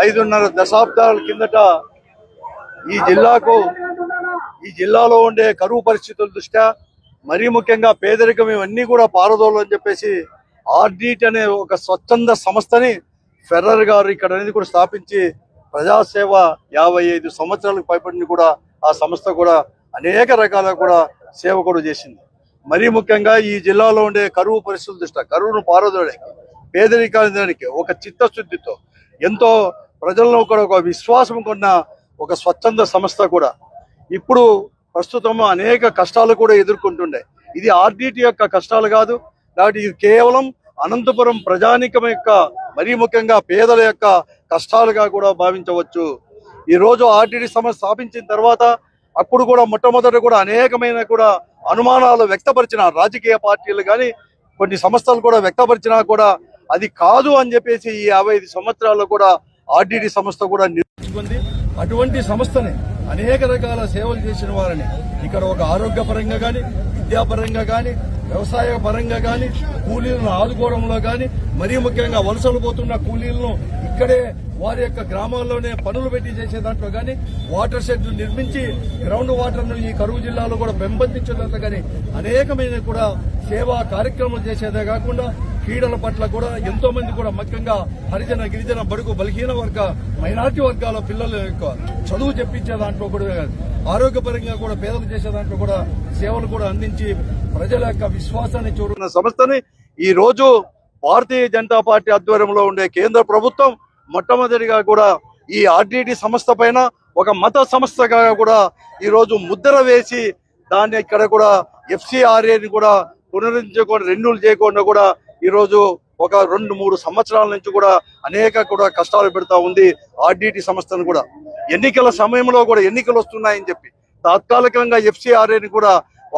ఐదున్నర దశాబ్దాల కిందట ఈ జిల్లాకు ఈ జిల్లాలో ఉండే కరువు పరిస్థితుల దృష్ట్యా మరీ ముఖ్యంగా పేదరికం ఇవన్నీ కూడా పారదోలు అని చెప్పేసి ఆర్డిట్ అనే ఒక స్వచ్ఛంద సంస్థని ఫెర్రర్ గారు ఇక్కడ అనేది కూడా స్థాపించి ప్రజాసేవ యాభై ఐదు సంవత్సరాలకు పైబడిన కూడా ఆ సంస్థ కూడా అనేక రకాల కూడా సేవ కూడా చేసింది. మరీ ముఖ్యంగా ఈ జిల్లాలో ఉండే కరువు పరిస్థితుల దృష్ట్యా కరువును పారదోడానికి పేదరికానికి ఒక చిత్తశుద్ధితో ఎంతో ప్రజల్లో కూడా ఒక విశ్వాసం కొన్న ఒక స్వచ్ఛంద సంస్థ కూడా. ఇప్పుడు ప్రస్తుతం అనేక కష్టాలు కూడా ఎదుర్కొంటుండే. ఇది ఆర్డిటి యొక్క కష్టాలు కాదు కాబట్టి ఇది కేవలం అనంతపురం ప్రజానికం యొక్క మరీ ముఖ్యంగా పేదల యొక్క కష్టాలుగా కూడా భావించవచ్చు. ఈ రోజు సంస్థ స్థాపించిన తర్వాత అప్పుడు కూడా మొట్టమొదట కూడా అనేకమైన కూడా అనుమానాలు వ్యక్తపరిచిన రాజకీయ పార్టీలు కానీ కొన్ని సంస్థలు కూడా వ్యక్తపరిచినా కూడా అది కాదు అని చెప్పేసి ఈ యాభై ఐదు సంవత్సరాల్లో కూడా ఆర్డీడీ సంస్థ కూడా నిర్మించుకుంది అటువంటి సంస్థని అనేక రకాల సేవలు చేసిన వారిని ఇక్కడ ఒక ఆరోగ్యపరంగా కానీ విద్యాపరంగా కానీ వ్యవసాయ పరంగా కానీ కూలీలను ఆదుకోవడంలో కానీ మరీ ముఖ్యంగా వలసలు పోతున్న కూలీలను ఇక్కడే వారి యొక్క గ్రామాల్లోనే పనులు పెట్టి చేసే దాంట్లో కానీ వాటర్ షెడ్ నిర్మించి గ్రౌండ్ వాటర్ను ఈ కరువు జిల్లాలో కూడా పెంపొందించడంతో కానీ అనేకమైన కూడా సేవా కార్యక్రమాలు చేసేదే కాకుండా క్రీడల పట్ల కూడా ఎంతో మంది కూడా ముఖ్యంగా హరిజన గిరిజన బడుగు బలహీన వర్గ మైనార్టీ వర్గాల పిల్లల యొక్క చదువు చెప్పించే దాంట్లో కూడా ఆరోగ్యపరంగా కూడా పేదలు చేసే దాంట్లో కూడా సేవలు కూడా అందించి ప్రజల యొక్క విశ్వాసాన్ని చూడున్న సంస్థని ఈ రోజు భారతీయ జనతా పార్టీ ఆధ్వర్యంలో ఉండే కేంద్ర ప్రభుత్వం మొట్టమొదటిగా కూడా ఈ ఆర్డిటి సంస్థ పైన ఒక మత సంస్థగా కూడా ఈరోజు ముద్ర వేసి దాన్ని ఇక్కడ కూడా ఎఫ్సిఆర్ఏని కూడా పునరుద్ధరించకుండా రెన్యూల్ చేయకుండా కూడా ఈ రోజు ఒక రెండు మూడు సంవత్సరాల నుంచి కూడా అనేక కూడా కష్టాలు పెడతా ఉంది ఆర్డిటి సంస్థను కూడా. ఎన్నికల సమయంలో కూడా ఎన్నికలు వస్తున్నాయని చెప్పి. తాత్కాలికంగా ఎఫ్సిఆర్ఏని కూడా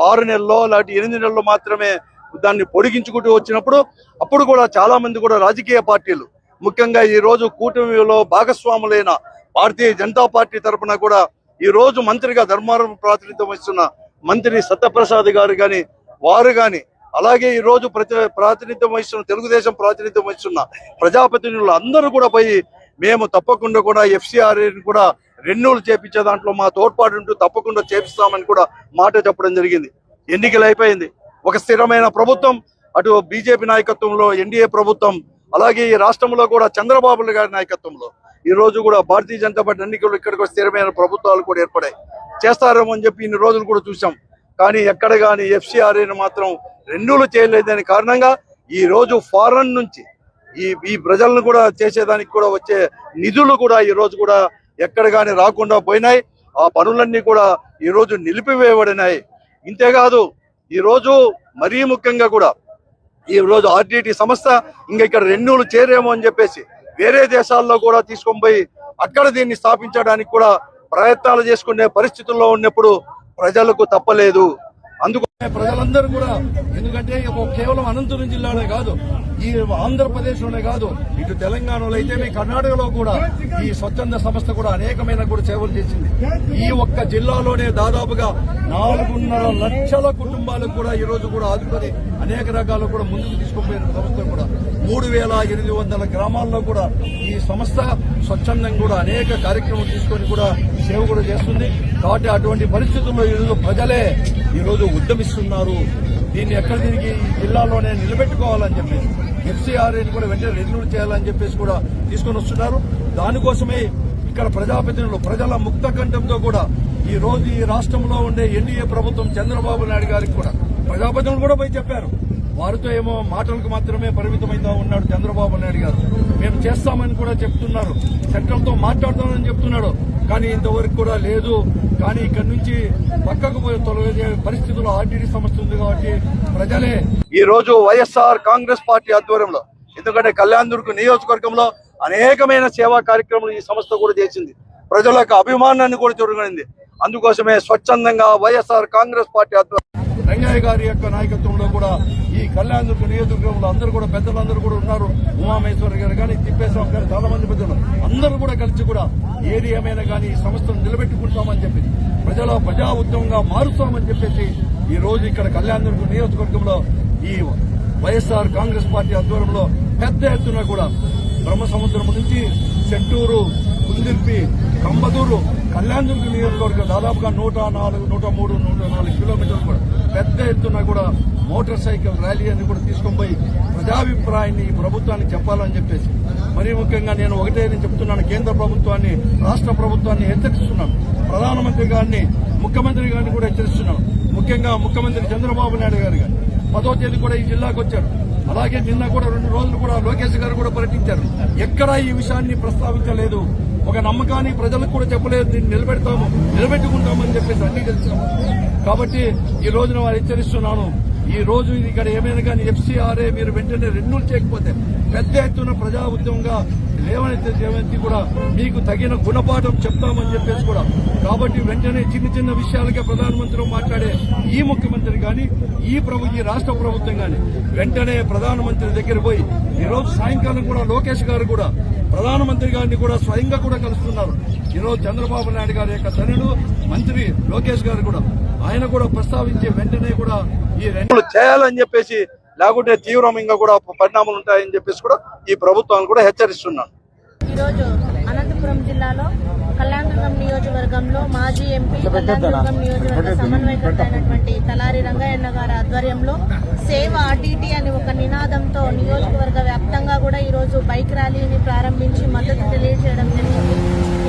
ఆరు నెలల్లో లాంటి ఎనిమిది నెలల్లో మాత్రమే దాన్ని పొడిగించుకుంటూ వచ్చినప్పుడు అప్పుడు కూడా చాలా మంది కూడా రాజకీయ పార్టీలు ముఖ్యంగా ఈ రోజు కూటమిలో భాగస్వాములైన భారతీయ జనతా పార్టీ తరఫున కూడా ఈ రోజు మంత్రిగా ధర్మారం ప్రాతినిధ్యం వహిస్తున్న మంత్రి సత్యప్రసాద్ గారు కానీ వారు కానీ అలాగే ఈ రోజు ప్రతి ప్రాతినిధ్యం వహిస్తున్న తెలుగుదేశం ప్రాతినిధ్యం వహిస్తున్న ప్రజాప్రతినిధులు అందరూ కూడా పోయి మేము తప్పకుండా కూడా ఎఫ్సిఆర్ఏని కూడా రెన్యూలు చేపించే దాంట్లో మా తోడ్పాటు ఉంటూ తప్పకుండా చేపిస్తామని కూడా మాట చెప్పడం జరిగింది. ఎన్నికలు అయిపోయింది. ఒక స్థిరమైన ప్రభుత్వం అటు బీజేపీ నాయకత్వంలో ఎన్డీఏ ప్రభుత్వం అలాగే ఈ రాష్ట్రంలో కూడా చంద్రబాబు గారి నాయకత్వంలో. ఈ రోజు కూడా భారతీయ జనతా పార్టీ ఎన్నికలు ఇక్కడికి స్థిరమైన ప్రభుత్వాలు కూడా ఏర్పడాయి. చేస్తారేమో అని చెప్పి ఇన్ని రోజులు కూడా చూసాం కానీ ఎక్కడ కానీ ఎఫ్సిఆర్ఏని మాత్రం రెన్యూలు చేయలేదనే కారణంగా ఈ రోజు ఫారెన్ నుంచి ఈ ఈ ప్రజలను కూడా చేసేదానికి కూడా వచ్చే నిధులు కూడా ఈ రోజు కూడా ఎక్కడ కానీ రాకుండా పోయినాయి. ఆ పనులన్నీ కూడా ఈ రోజు నిలిపివేయబడినాయి. ఇంతేకాదు ఈ రోజు మరీ ముఖ్యంగా కూడా ఈ రోజు ఆర్డిటి సంస్థ ఇంకా ఇక్కడ రెన్యూలు చేరేమో అని చెప్పేసి వేరే దేశాల్లో కూడా తీసుకొని పోయి అక్కడ దీన్ని స్థాపించడానికి కూడా ప్రయత్నాలు చేసుకునే పరిస్థితుల్లో ఉన్నప్పుడు ప్రజలకు తప్పలేదు. అందుకనే ప్రజలందరూ కూడా ఎందుకంటే కేవలం అనంతపురం జిల్లాలో కాదు ఈ ఆంధ్రప్రదేశ్లోనే కాదు ఇటు తెలంగాణలో అయితే మీ కర్ణాటకలో కూడా ఈ స్వచ్ఛంద సంస్థ కూడా అనేకమైన కూడా సేవలు చేసింది. ఈ ఒక్క జిల్లాలోనే దాదాపుగా నాలుగున్నర లక్షల కుటుంబాలకు కూడా ఈ రోజు కూడా ఆదుకొని అనేక రకాలు కూడా ముందుకు తీసుకుపోయిన సంస్థ కూడా. మూడు వేల ఎనిమిది వందల గ్రామాల్లో కూడా ఈ సంస్థ స్వచ్ఛందంగా కూడా అనేక కార్యక్రమాలు తీసుకొని కూడా సేవ కూడా చేస్తుంది. కాబట్టి అటువంటి పరిస్థితుల్లో ఈరోజు ప్రజలే ఈరోజు ఉద్యమిస్తున్నారు. దీన్ని ఎక్కడ దీనికి జిల్లాలోనే నిలబెట్టుకోవాలని చెప్పేసి ఎఫ్సీఆర్ఏని కూడా వెంటనే రెన్యూల్ చేయాలని చెప్పేసి కూడా తీసుకొని వస్తున్నారు. దానికోసమే ఇక్కడ ప్రజాప్రతినిధులు ప్రజల ముక్త కంఠంతో కూడా ఈ రోజు ఈ రాష్ట్రంలో ఉండే ఎన్డీఏ ప్రభుత్వం చంద్రబాబు నాయుడు గారికి కూడా ప్రజాప్రతినిధులు కూడా పోయి చెప్పారు. వారితో ఏమో మాటలకు మాత్రమే పరిమితమైతా ఉన్నాడు చంద్రబాబు నాయుడు గారు. మేము చేస్తామని కూడా చెప్తున్నారు. సెంట్రల్తో మాట్లాడదామని మాట్లాడతామని చెప్తున్నాడు. కానీ ఇంతవరకు కూడా లేదు. కానీ ఇక్కడ నుంచి పక్కకు తొలగే పరిస్థితుల్లో ఆర్టీడీ సంస్థ ఉంది కాబట్టి ప్రజలే ఈ రోజు వైఎస్ఆర్ కాంగ్రెస్ పార్టీ ఆధ్వర్యంలో ఎందుకంటే కళ్యాణదుర్గ నియోజకవర్గంలో అనేకమైన సేవా కార్యక్రమాలు ఈ సంస్థ కూడా చేసింది. ప్రజల యొక్క అభిమానాన్ని కూడా చూడగలిగింది అందుకోసమే స్వచ్ఛందంగా వైఎస్ఆర్ కాంగ్రెస్ పార్టీ ఆధ్వర్యం రంగయ్య గారి యొక్క నాయకత్వంలో కూడా ఈ కళ్యాణదుర్గ నియోజకవర్గంలో అందరూ కూడా పెద్దలందరూ కూడా ఉన్నారు. ఉమామేశ్వర్ గారు కానీ తిప్పేశ్వరం గారు చాలా మంది పెద్దలు అందరూ కూడా కలిసి కూడా ఏది ఏమైనా కానీ ఈ సంస్థను నిలబెట్టుకుంటామని చెప్పి ప్రజల ప్రజా ఉద్యమంగా మారుస్తామని చెప్పేసి ఈ రోజు ఇక్కడ కళ్యాణదుర్గ నియోజకవర్గంలో ఈ వైఎస్ఆర్ కాంగ్రెస్ పార్టీ ఆధ్వర్యంలో పెద్ద ఎత్తున కూడా బ్రహ్మ సముద్రం నుంచి చెట్టూరు కుందిర్పి కంబదూరు కళ్యాణదుర్గ నియోజకవర్గం దాదాపుగా నూట నాలుగు నూట మూడు నూట నాలుగు కిలోమీటర్లు కూడా పెద్ద ఎత్తున కూడా మోటార్ సైకిల్ ర్యాలీ అని కూడా తీసుకొని పోయి ప్రజాభిప్రాయాన్ని ఈ ప్రభుత్వానికి చెప్పాలని చెప్పేసి మరీ ముఖ్యంగా నేను ఒకటే నేను చెప్తున్నాను కేంద్ర ప్రభుత్వాన్ని రాష్ట్ర ప్రభుత్వాన్ని హెచ్చరిస్తున్నాను. ప్రధానమంత్రి గారిని ముఖ్యమంత్రి గారిని కూడా హెచ్చరిస్తున్నాను. ముఖ్యంగా ముఖ్యమంత్రి చంద్రబాబు నాయుడు గారు గారు పదో తేదీ కూడా ఈ జిల్లాకు వచ్చారు. అలాగే నిన్న కూడా రెండు రోజులు కూడా లోకేష్ గారు కూడా పర్యటించారు. ఎక్కడా ఈ విషయాన్ని ప్రస్తావించలేదు. ఒక నమ్మకాన్ని ప్రజలకు కూడా చెప్పలేదు దీన్ని నిలబెడతాము నిలబెట్టుకుంటామని చెప్పేసి అన్ని తెలిసాము. కాబట్టి ఈ రోజున వారు హెచ్చరిస్తున్నాను ఈ రోజు ఇది ఇక్కడ ఏమైనా కానీ ఎఫ్సీఆర్ఏ మీరు వెంటనే రెన్యూల్ చేయకపోతే పెద్ద ఎత్తున ప్రజా ఉద్యమంగా లేవనైతే లేవనెత్తి కూడా మీకు తగిన గుణపాఠం చెప్తామని చెప్పేసి కూడా. కాబట్టి వెంటనే చిన్న చిన్న విషయాలకే ప్రధానమంత్రి మాట్లాడే ఈ ముఖ్యమంత్రి కానీ ఈ ప్రభు ఈ రాష్ట్ర ప్రభుత్వం కానీ వెంటనే ప్రధానమంత్రి దగ్గర పోయి ఈ రోజు సాయంకాలం కూడా లోకేష్ గారు కూడా ప్రధానమంత్రి గారిని కూడా స్వయంగా కూడా కలుస్తున్నారు. ఈ రోజు చంద్రబాబు నాయుడు గారి యొక్క తనుడు మంత్రి లోకేష్ గారు కూడా ఆయన కూడా ప్రస్తావించి వెంటనే కూడా ఈ రెండు చేయాలని చెప్పేసి లేకుంటే తీవ్రంగా కూడా పరిణామాలు ఉంటాయని చెప్పేసి కూడా ఈ ప్రభుత్వాన్ని కూడా హెచ్చరిస్తున్నాను. ఈరోజు అనంతపురం జిల్లాలో కళ్యాణదుర్గం నియోజకవర్గంలో మాజీ ఎంపీ కళ్యాణదుర్గం నియోజకవర్గ సమన్వయకర్త అయినటువంటి తలారి రంగయ్యన్న గారి ఆధ్వర్యంలో సేవ ఆర్టీటీ అని ఒక నినాదంతో నియోజకవర్గ వ్యాప్తంగా కూడా ఈరోజు బైక్ ర్యాలీని ప్రారంభించి మద్దతు తెలియజేయడం జరిగింది.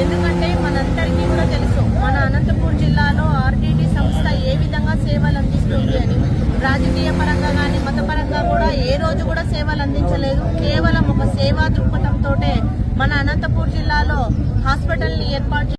ఎందుకంటే మనందరికీ కూడా తెలుసు మన అనంతపూర్ జిల్లాలో ఆర్టీటీ సంస్థ ఏ విధంగా సేవలు అందిస్తుంది అని. రాజకీయ పరంగా కానీ మతపరంగా కూడా ఏ రోజు కూడా సేవలు అందించలేదు. కేవలం ఒక సేవా దృక్పథంతో మన అనంతపూర్ జిల్లాలో హాస్పిటల్ని ఏర్పాటు